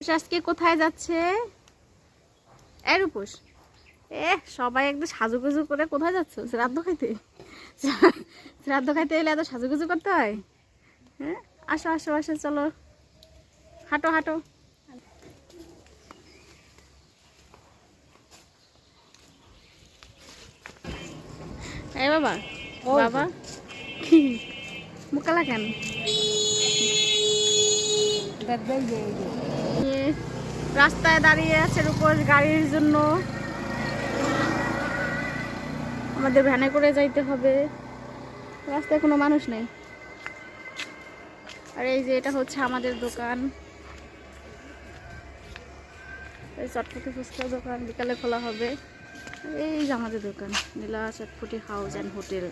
আজকে কোথায় যাচ্ছে? এ রূপস এ সবাই একদম সাজুগুজু করে কোথায় যাচ্ছ? শ্রাদ্ধ খাইতে? শ্রাদ্ধ খাইতে এলে এত সাজুগুজু করতে হয়? হ্যাঁ? আসো আসো আসো চলো। হাঁটো হাঁটো। এ বাবা বাবা। কি মুকালা কেন? রাস্তায় দাঁড়িয়ে আছে রূপস গাড়ির জন্য। আমাদের ভ্যানে করে যাইতে হবে। রাস্তায় কোনো মানুষ নেই। আর এই যে এটা হচ্ছে আমাদের দোকান। এই চটপটি ফুচকার দোকান, বিকালে খোলা হবে। এই যে আমাদের দোকান, Nila chotpoti house and hotel.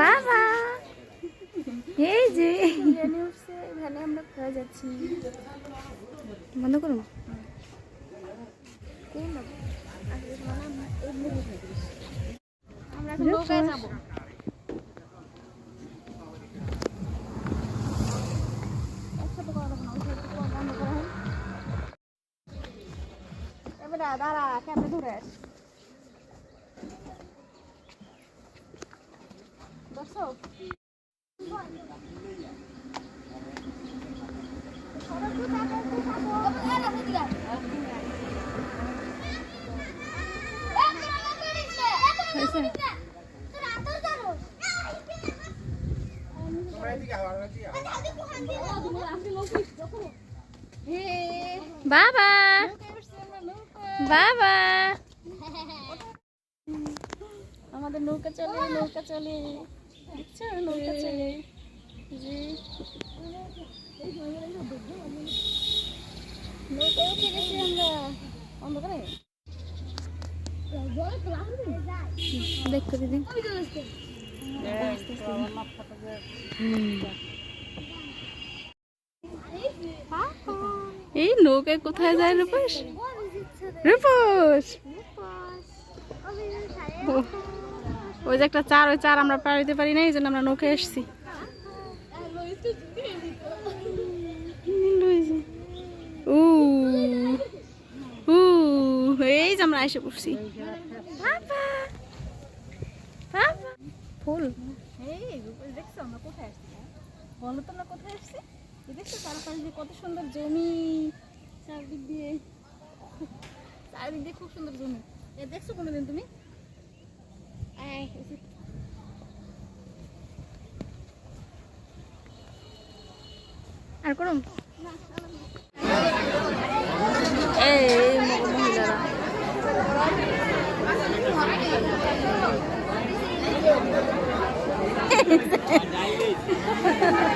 বাবা। এই যে। ভ্যানে আমরা কোথায় যাচ্ছি বন্ধ করুন আমরা এখন নৌকায় যাব। বেটা, দাঁড়া, ক্যামেরা ধরে আস। বাবা বাবা। আমাদের নৌকা চলে নৌকা চলে দেখছ? নৌকা চলে জি। নৌকায় উঠে গেছি আমরা। অন্ধকারে? দেখো দিদি। এই নৌকায় কোথায় যায় রূপস? রূপস! ওই যে একটা চার ওই চার আমরা হইতে পারি না এই জন্য আমরা নৌকায় এসছি। উ উ এই যে আমরা এসে পড়ছি। ফুল? এই দেখছ আমরা কোথায় আসছি? বলো তো আমরা কোথায় আসছি? দেখছ চারপাশ দিয়ে কত সুন্দর জমি। চারিদিক দিয়ে খুব সুন্দর জমি। দেখছ কোনোদিন তুমি? আর করুন। এই Ha ha ha.